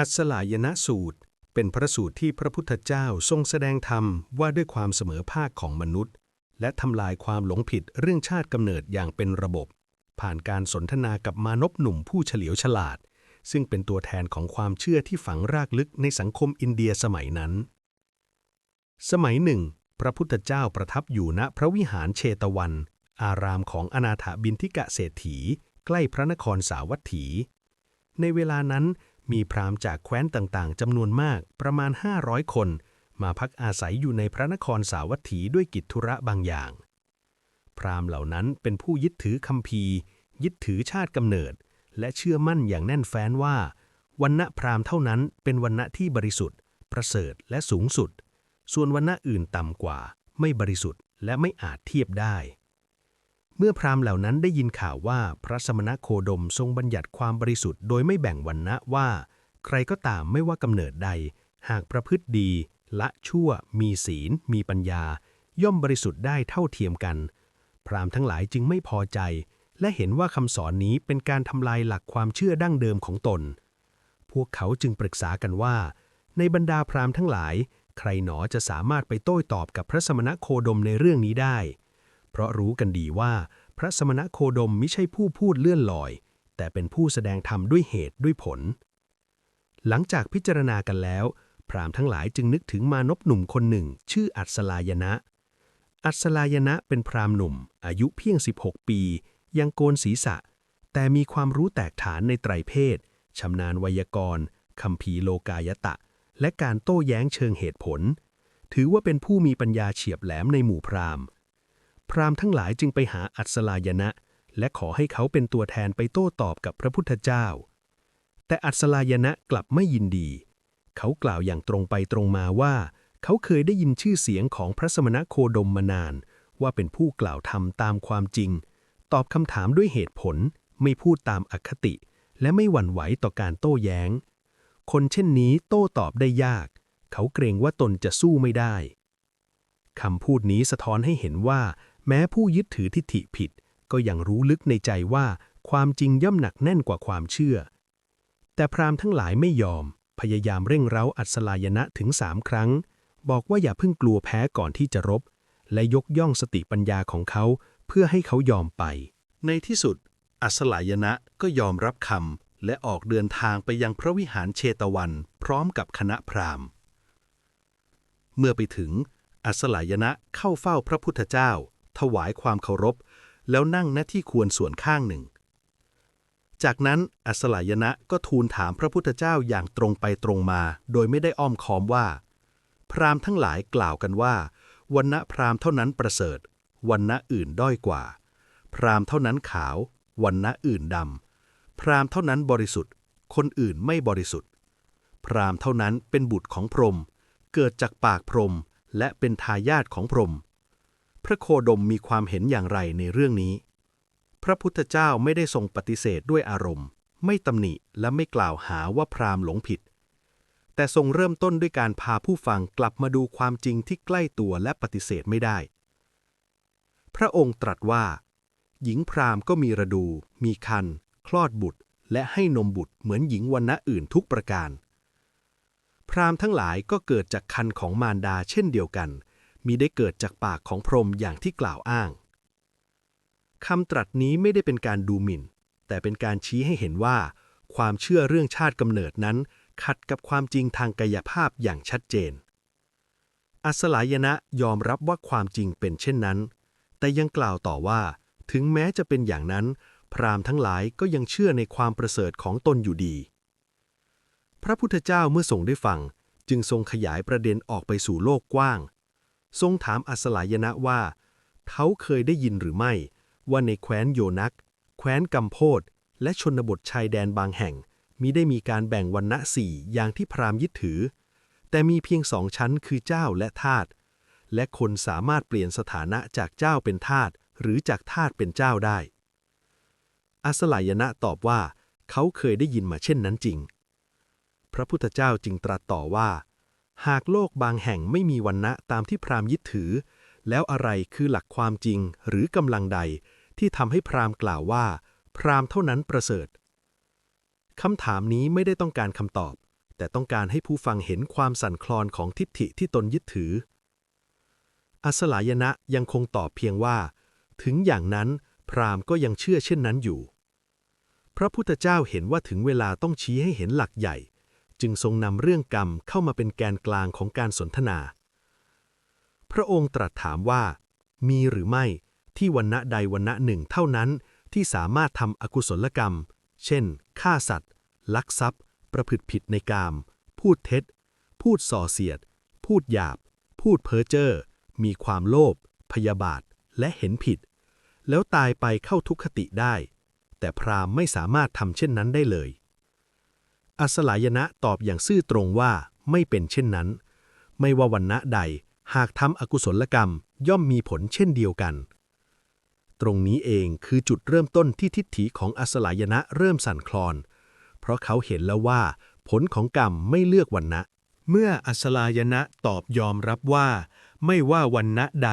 อัสลายนะสูตร เป็นพระสูตรที่พระพุทธเจ้าทรงแสดงธรรมว่าด้วยความเสมอภาคของมนุษย์ และทำลายความหลงผิดเรื่องชาติกำเนิดอย่างเป็นระบบ ผ่านการสนทนากับมานพหนุ่มผู้เฉลียวฉลาด ซึ่งเป็นตัวแทนของความเชื่อที่ฝังรากลึกในสังคมอินเดียสมัยนั้น สมัยหนึ่ง พระพุทธเจ้าประทับอยู่ณพระวิหารเชตวัน อารามของอนาถบินทิกะเศรษฐี ใกล้พระนครสาวัตถี ในเวลานั้น มีพราหมณ์จากแคว้นต่างๆจำนวนมากประมาณ 500 คน มาพักอาศัยอยู่ในพระนครสาวัตถีด้วยกิจธุระบางอย่าง พราหมณ์เหล่านั้นเป็นผู้ยึดถือคำพียึดถือชาติกำเนิด และเชื่อมั่นอย่างแน่นแฟ้นว่าวันณะพราหมณ์เท่านั้นเป็นวันณะที่บริสุทธิ์ ประเสริฐและสูงสุด ส่วนวันณะอื่นต่ำกว่า ไม่บริสุทธิ์และไม่อาจเทียบได้ เมื่อพราหมณ์เหล่านั้นได้ยินข่าวว่าพระสมณโคดมทรงบัญญัติความบริสุทธิ์โดยไม่แบ่งวรรณะว่า ใครก็ตามไม่ว่ากำเนิดใด หากประพฤติดี ละชั่ว มีศีล มีปัญญา ย่อมบริสุทธิ์ได้เท่าเทียมกัน พราหมณ์ทั้งหลายจึงไม่พอใจ และเห็นว่าคำสอนนี้เป็นการทำลายหลักความเชื่อดั้งเดิมของตน พวกเขาจึงปรึกษากันว่า ในบรรดาพราหมณ์ทั้งหลาย ใครหนอจะสามารถไปโต้ตอบกับพระสมณโคดมในเรื่องนี้ได้ เพราะรู้กันดีว่า พระสมณโคดมมิใช่ผู้พูดเลื่อนลอย แต่เป็นผู้แสดงธรรมด้วยเหตุด้วยผล หลังจากพิจารณากันแล้ว พราหมณ์ทั้งหลายจึงนึกถึงมานพหนุ่มคนหนึ่ง ชื่ออัศลายนะ อัศลายนะเป็นพราหมณ์หนุ่ม อายุเพียง 16 ปี ยังโกนศีรษะ แต่มีความรู้แตกฐานในไตรเพศชำนาญไวยากรณ์คำพีโลกายตะ และการโต้แย้งเชิงเหตุผล ถือว่าเป็นผู้มีปัญญาเฉียบแหลมในหมู่พราหมณ์ พราหมณ์ทั้งหลายจึงไปหาอัศลายนะ และขอให้เขาเป็นตัวแทนไปโต้ตอบกับพระพุทธเจ้า แต่อัศลายนะกลับไม่ยินดี เขากล่าวอย่างตรงไปตรงมาว่า เขาเคยได้ยินชื่อเสียงของพระสมณโคดมมานาน ว่าเป็นผู้กล่าวธรรมตามความจริง ตอบคำถามด้วยเหตุผล ไม่พูดตามอคติ และไม่หวั่นไหวต่อการโต้แย้ง คนเช่นนี้โต้ตอบได้ยาก เขาเกรงว่าตนจะสู้ไม่ได้คำพูดนี้สะท้อนให้เห็นว่า แม้ผู้ยึดถือทิฏฐิผิด ก็ยังรู้ลึกในใจว่า ความจริงย่อมหนักแน่นกว่าความเชื่อ แต่พราหมณ์ทั้งหลายไม่ยอม พยายามเร่งเร้าอัศลายนะถึงสามครั้ง บอกว่าอย่าเพิ่งกลัวแพ้ก่อนที่จะรบ และยกย่องสติปัญญาของเขาเพื่อให้เขายอมไป ในที่สุด อัศลายนะก็ยอมรับคำและออกเดินทางไปยังพระวิหารเชตวัน พร้อมกับคณะพราหมณ์ เมื่อไปถึง อัศลายนะเข้าเฝ้าพระพุทธเจ้า ถวายความเคารพ แล้วนั่งณที่ควรส่วนข้างหนึ่ง จากนั้นอัศลายนะก็ทูลถามพระพุทธเจ้าอย่างตรงไปตรงมา โดยไม่ได้อ้อมค้อมว่า พราหมณ์ทั้งหลายกล่าวกันว่าวันณะพราหมณ์เท่านั้นประเสริฐวันณะอื่นด้อยกว่า พราหมณ์เท่านั้นขาววันณะอื่นดำพราหมณ์เท่านั้นบริสุทธิ์ คนอื่นไม่บริสุทธิ์ พราหมณ์เท่านั้นเป็นบุตรของพรหมเกิดจากปากพรหมและเป็นทายาทของพรหม พระโคดมมีความเห็นอย่างไรในเรื่องนี้ พระพุทธเจ้าไม่ได้ทรงปฏิเสธด้วยอารมณ์ ไม่ตำหนิและไม่กล่าวหาว่าพราหมณ์หลงผิด แต่ทรงเริ่มต้นด้วยการพาผู้ฟังกลับมาดูความจริงที่ใกล้ตัวและปฏิเสธไม่ได้ พระองค์ตรัสว่า หญิงพราหมณ์ก็มีระดู มีคัน คลอดบุตร และให้นมบุตรเหมือนหญิงวันณะอื่นทุกประการ พราหมณ์ทั้งหลายก็เกิดจากคันของมารดาเช่นเดียวกัน มีได้เกิดจากปากของพรหมอย่างที่กล่าวอ้าง คำตรัสนี้ไม่ได้เป็นการดูหมิ่น แต่เป็นการชี้ให้เห็นว่า ความเชื่อเรื่องชาติกำเนิดนั้น ขัดกับความจริงทางกายภาพอย่างชัดเจน อัสลายนะยอมรับว่าความจริงเป็นเช่นนั้น แต่ยังกล่าวต่อว่า ถึงแม้จะเป็นอย่างนั้น พราหมณ์ทั้งหลายก็ยังเชื่อในความประเสริฐของตนอยู่ดี พระพุทธเจ้าเมื่อทรงได้ฟัง จึงทรงขยายประเด็นออกไปสู่โลกกว้าง ทรงถามอัสลายนะว่า เขาเคยได้ยินหรือไม่ ว่าในแคว้นโยนัก แคว้นกัมโพดและชนบทชายแดนบางแห่งมิได้มีการแบ่งวรรณะสี่อย่างที่พราหมณ์ยึดถือ แต่มีเพียงสองชั้นคือเจ้าและทาสและคนสามารถเปลี่ยนสถานะจากเจ้าเป็นทาสหรือจากทาสเป็นเจ้าได้ อัสลายนะตอบว่า เขาเคยได้ยินมาเช่นนั้นจริง พระพุทธเจ้าจึงตรัสต่อว่า หากโลกบางแห่งไม่มีวันณะตามที่พราหมณ์ยึดถือ แล้วอะไรคือหลักความจริงหรือกำลังใดที่ทำให้พราหมณ์กล่าวว่า พราหมณ์เท่านั้นประเสริฐคำถามนี้ไม่ได้ต้องการคำตอบ แต่ต้องการให้ผู้ฟังเห็นความสั่นคลอนของทิฏฐิที่ตนยึดถือ อัสลายนะยังคงตอบเพียงว่า ถึงอย่างนั้น พราหมณ์ก็ยังเชื่อเช่นนั้นอยู่ พระพุทธเจ้าเห็นว่าถึงเวลาต้องชี้ให้เห็นหลักใหญ่ จึงทรงนำเรื่องกรรมเข้ามาเป็นแกนกลางของการสนทนา พระองค์ตรัสถามว่า มีหรือไม่ที่วันณะใดวันณะหนึ่งเท่านั้นที่สามารถทำอกุศลกรรม เช่น ฆ่าสัตว์ ลักทรัพย์ ประพฤติผิดในกาม พูดเท็จ พูดส่อเสียด พูดหยาบ พูดเพ้อเจ้อ มีความโลภ พยาบาท และเห็นผิด แล้วตายไปเข้าทุกขติได้ แต่พราหมณ์ไม่สามารถทำเช่นนั้นได้เลย อัสลายนะตอบอย่างซื่อตรงว่าไม่เป็นเช่นนั้น ไม่ว่าวันณะใด หากทำอกุศลกรรมย่อมมีผลเช่นเดียวกัน ตรงนี้เองคือจุดเริ่มต้นที่ทิฏฐิของอัสลายนะเริ่มสั่นคลอน เพราะเขาเห็นแล้วว่า ผลของกรรมไม่เลือกวันนะเมื่ออัสลายนะตอบยอมรับว่า ไม่ว่าวันณะใด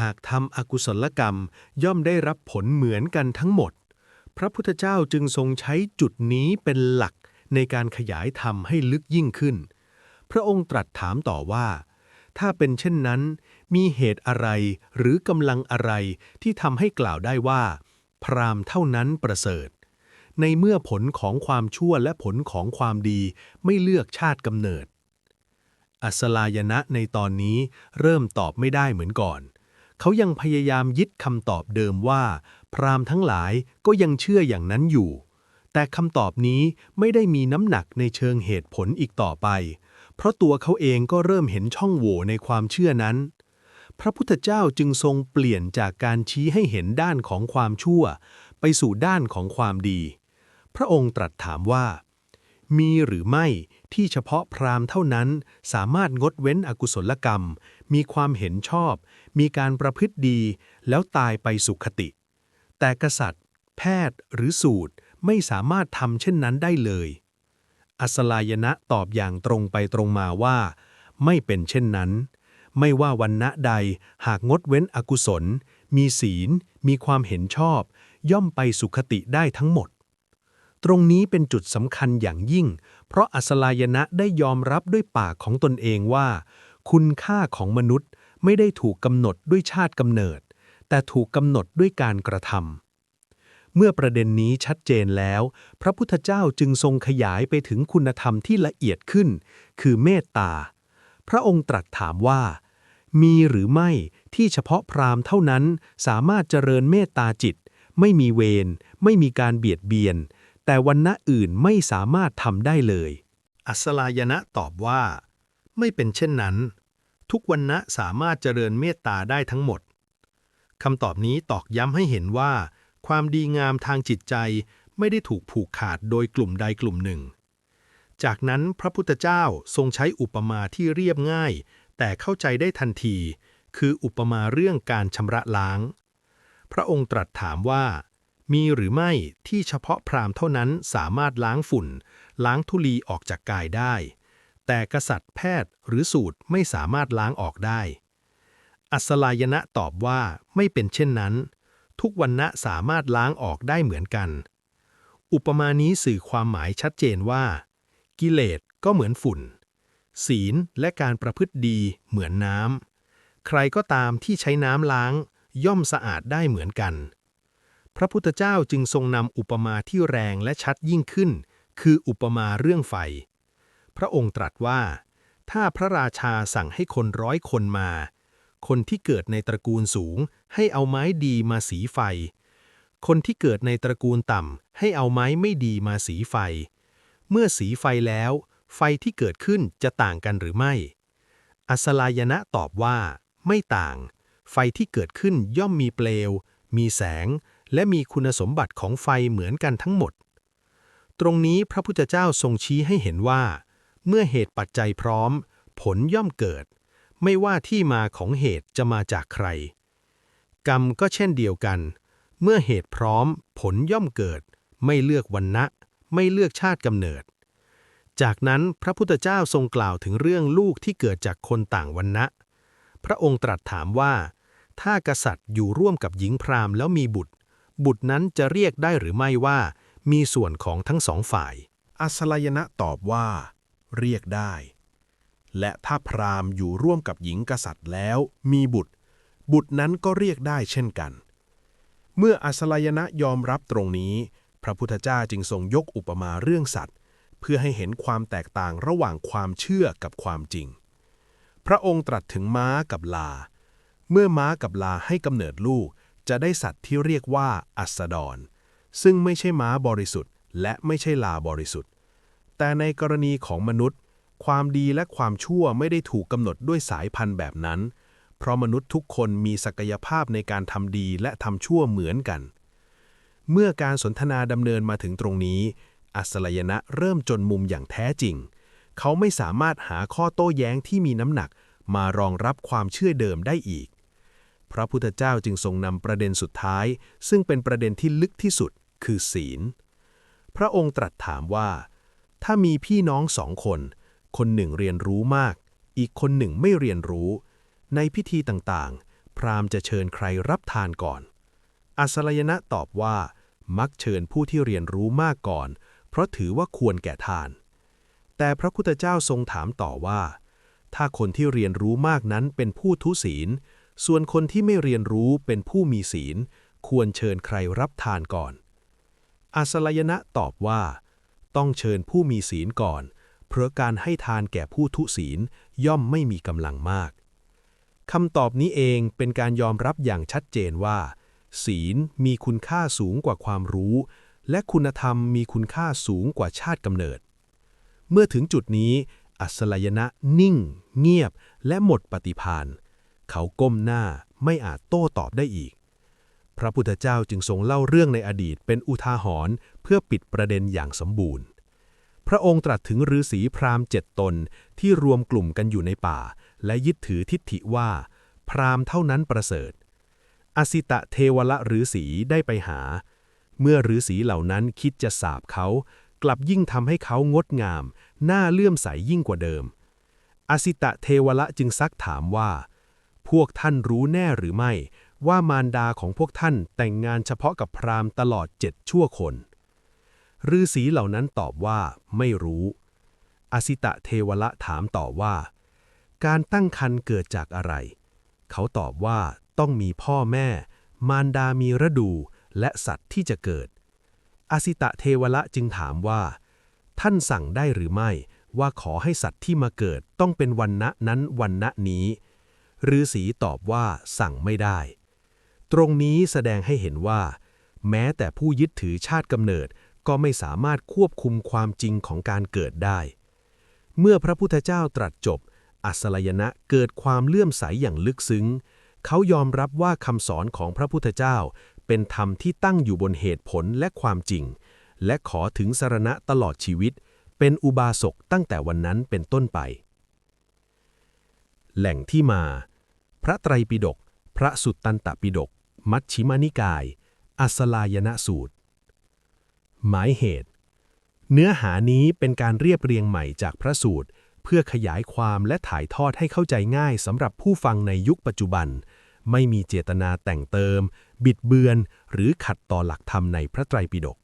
หากทำอกุศลกรรมย่อมได้รับผลเหมือนกันทั้งหมด พระพุทธเจ้าจึงทรงใช้จุดนี้เป็นหลัก ในการขยายธรรมให้ลึกยิ่งขึ้น พระองค์ตรัสถามต่อว่า ถ้าเป็นเช่นนั้น มีเหตุอะไรหรือกำลังอะไรที่ทำให้กล่าวได้ว่า พรามเท่านั้นประเสริฐ ในเมื่อผลของความชั่วและผลของความดีไม่เลือกชาติกำเนิด อัสลายนะในตอนนี้เริ่มตอบไม่ได้เหมือนก่อน เขายังพยายามยึดคำตอบเดิมว่า พรามทั้งหลายก็ยังเชื่ออย่างนั้นอยู่ แต่คำตอบนี้ไม่ได้มีน้ำหนักในเชิงเหตุผลอีกต่อไป เพราะตัวเขาเองก็เริ่มเห็นช่องโหว่ในความเชื่อนั้น พระพุทธเจ้าจึงทรงเปลี่ยนจากการชี้ให้เห็นด้านของความชั่ว ไปสู่ด้านของความดี พระองค์ตรัสถามว่า มีหรือไม่ที่เฉพาะพราหมณ์เท่านั้นสามารถงดเว้นอกุศลกรรม มีความเห็นชอบ มีการประพฤติดี แล้วตายไปสุขติ แต่กษัตริย์ แพทย์หรือสูตร ไม่สามารถทำเช่นนั้นได้เลย อัสลายนะตอบอย่างตรงไปตรงมาว่า ไม่เป็นเช่นนั้น ไม่ว่าวันณะใดหากงดเว้นอกุศล มีศีล มีความเห็นชอบ ย่อมไปสุขติได้ทั้งหมด ตรงนี้เป็นจุดสำคัญอย่างยิ่ง เพราะอัสลายนะได้ยอมรับด้วยปากของตนเองว่า คุณค่าของมนุษย์ไม่ได้ถูกกำหนดด้วยชาติกำเนิด แต่ถูกกำหนดด้วยการกระทำ เมื่อประเด็นนี้ชัดเจนแล้ว พระพุทธเจ้าจึงทรงขยายไปถึงคุณธรรมที่ละเอียดขึ้น คือเมตตา พระองค์ตรัสถามว่า มีหรือไม่ที่เฉพาะพราหมณ์เท่านั้นสามารถเจริญเมตตาจิต ไม่มีเวร ไม่มีการเบียดเบียน แต่วันณะอื่นไม่สามารถทำได้เลย อัสลายนะตอบว่า ไม่เป็นเช่นนั้น ทุกวันณะสามารถเจริญเมตตาได้ทั้งหมดคำตอบนี้ตอกย้ำให้เห็นว่า ความดีงามทางจิตใจไม่ได้ถูกผูกขาดโดยกลุ่มใดกลุ่มหนึ่ง จากนั้นพระพุทธเจ้าทรงใช้อุปมาที่เรียบง่าย แต่เข้าใจได้ทันที คืออุปมาเรื่องการชำระล้าง พระองค์ตรัสถามว่า มีหรือไม่ที่เฉพาะพราหมณ์เท่านั้นสามารถล้างฝุ่น ล้างธุลีออกจากกายได้ แต่กษัตริย์แพทย์หรือสูตรไม่สามารถล้างออกได้ อัสลายนะตอบว่าไม่เป็นเช่นนั้น ทุกวันณะสามารถล้างออกได้เหมือนกัน อุปมานี้สื่อความหมายชัดเจนว่า กิเลสก็เหมือนฝุ่น ศีลและการประพฤติดีเหมือนน้ำ ใครก็ตามที่ใช้น้ำล้าง ย่อมสะอาดได้เหมือนกัน พระพุทธเจ้าจึงทรงนำอุปมาที่แรงและชัดยิ่งขึ้น คืออุปมาเรื่องไฟ พระองค์ตรัสว่า ถ้าพระราชาสั่งให้คนร้อยคนมา คนที่เกิดในตระกูลสูง ให้เอาไม้ดีมาสีไฟ คนที่เกิดในตระกูลต่ำ ให้เอาไม้ไม่ดีมาสีไฟ เมื่อสีไฟแล้ว ไฟที่เกิดขึ้นจะต่างกันหรือไม่ อัสลายนะตอบว่า ไม่ต่าง ไฟที่เกิดขึ้นย่อมมีเปลว มีแสง และมีคุณสมบัติของไฟเหมือนกันทั้งหมด ตรงนี้พระพุทธเจ้าทรงชี้ให้เห็นว่า เมื่อเหตุปัจจัยพร้อม ผลย่อมเกิด ไม่ว่าที่มาของเหตุจะมาจากใคร กรรมก็เช่นเดียวกัน เมื่อเหตุพร้อมผลย่อมเกิด ไม่เลือกวันนะไม่เลือกชาติกำเนิด จากนั้นพระพุทธเจ้าทรงกล่าวถึงเรื่องลูกที่เกิดจากคนต่างวันนะพระองค์ตรัสถามว่า ถ้ากษัตริย์อยู่ร่วมกับหญิงพราหมณ์แล้วมีบุตร บุตรนั้นจะเรียกได้หรือไม่ว่า มีส่วนของทั้งสองฝ่าย อัสลายนะตอบว่า เรียกได้ และถ้าพราหมณ์อยู่ร่วมกับหญิงกษัตริย์แล้ว มีบุตร บุตรนั้นก็เรียกได้เช่นกัน เมื่ออัสลายนะยอมรับตรงนี้ พระพุทธเจ้าจึงทรงยกอุปมาเรื่องสัตว์ เพื่อให้เห็นความแตกต่างระหว่างความเชื่อกับความจริง พระองค์ตรัสถึงม้ากับลา เมื่อม้ากับลาให้กำเนิดลูก จะได้สัตว์ที่เรียกว่าอัสดร ซึ่งไม่ใช่ม้าบริสุทธิ์ และไม่ใช่ลาบริสุทธิ์ แต่ในกรณีของมนุษย์ ความดีและความชั่วไม่ได้ถูกกำหนดด้วยสายพันธุ์แบบนั้น เพราะมนุษย์ทุกคนมีศักยภาพในการทำดีและทำชั่วเหมือนกัน เมื่อการสนทนาดำเนินมาถึงตรงนี้ อัสลยนะเริ่มจนมุมอย่างแท้จริง เขาไม่สามารถหาข้อโต้แย้งที่มีน้ำหนักมารองรับความเชื่อเดิมได้อีก พระพุทธเจ้าจึงทรงนำประเด็นสุดท้าย ซึ่งเป็นประเด็นที่ลึกที่สุด คือศีล พระองค์ตรัสถามว่า ถ้ามีพี่น้องสองคน คนหนึ่งเรียนรู้มาก อีกคนหนึ่งไม่เรียนรู้ ในพิธีต่างๆ พราหมณ์จะเชิญใครรับทานก่อน อัสลยนะตอบว่า มักเชิญผู้ที่เรียนรู้มากก่อน เพราะถือว่าควรแก่ทาน แต่พระพุทธเจ้าทรงถามต่อว่า ถ้าคนที่เรียนรู้มากนั้นเป็นผู้ทุศีล ส่วนคนที่ไม่เรียนรู้เป็นผู้มีศีล ควรเชิญใครรับทานก่อน อัสลยนะตอบว่า ต้องเชิญผู้มีศีลก่อน เพราะการให้ทานแก่ผู้ทุศีลย่อมไม่มีกำลังมากคำตอบนี้เองเป็นการยอมรับอย่างชัดเจนว่า ศีลมีคุณค่าสูงกว่าความรู้ และคุณธรรมมีคุณค่าสูงกว่าชาติกำเนิด เมื่อถึงจุดนี้ อัสลยนะนิ่ง เงียบ และหมดปฏิภาณเขาก้มหน้าไม่อาจโต้ตอบได้อีก พระพุทธเจ้าจึงทรงเล่าเรื่องในอดีตเป็นอุทาหรณ์เพื่อปิดประเด็นอย่างสมบูรณ์ พระองค์ตรัสถึงฤาษีพราหมณ์เจ็ดตนที่รวมกลุ่มกันอยู่ในป่า และยึดถือทิฏฐิว่า พราหมณ์เท่านั้นประเสริฐ อสิตะเทวละฤาษีได้ไปหา เมื่อฤาษีเหล่านั้นคิดจะสาบเขา กลับยิ่งทำให้เขางดงาม น่าเลื่อมใสยิ่งกว่าเดิม อสิตะเทวละจึงซักถามว่า พวกท่านรู้แน่หรือไม่ ว่ามารดาของพวกท่านแต่งงานเฉพาะกับพราหมณ์ตลอดเจ็ดชั่วคน ฤาษีเหล่านั้นตอบว่าไม่รู้ อสิตะเทวละถามต่อว่า การตั้งครรภ์เกิดจากอะไร เขาตอบว่าต้องมีพ่อแม่ มารดามีฤดู และสัตว์ที่จะเกิด อสิตะเทวละจึงถามว่า ท่านสั่งได้หรือไม่ว่าขอให้สัตว์ที่มาเกิดต้องเป็นวันณะนั้นวันณะนี้ฤาษีตอบว่าสั่งไม่ได้ ตรงนี้แสดงให้เห็นว่า แม้แต่ผู้ยึดถือชาติกำเนิด ก็ไม่สามารถควบคุมความจริงของการเกิดได้ เมื่อพระพุทธเจ้าตรัสจบ อัสลยนะเกิดความเลื่อมใสอย่างลึกซึ้ง เขายอมรับว่าคำสอนของพระพุทธเจ้า เป็นธรรมที่ตั้งอยู่บนเหตุผลและความจริง และขอถึงสรณะตลอดชีวิต เป็นอุบาสกตั้งแต่วันนั้นเป็นต้นไป แหล่งที่มา พระไตรปิฎกพระสุตตันตปิฎกมัชฌิมานิกาย อัสลายนะสูตร หมายเหตุ เนื้อหานี้เป็นการเรียบเรียงใหม่จากพระสูตร เพื่อขยายความและถ่ายทอดให้เข้าใจง่ายสำหรับผู้ฟังในยุคปัจจุบัน ไม่มีเจตนาแต่งเติม บิดเบือน หรือขัดต่อหลักธรรมในพระไตรปิฎก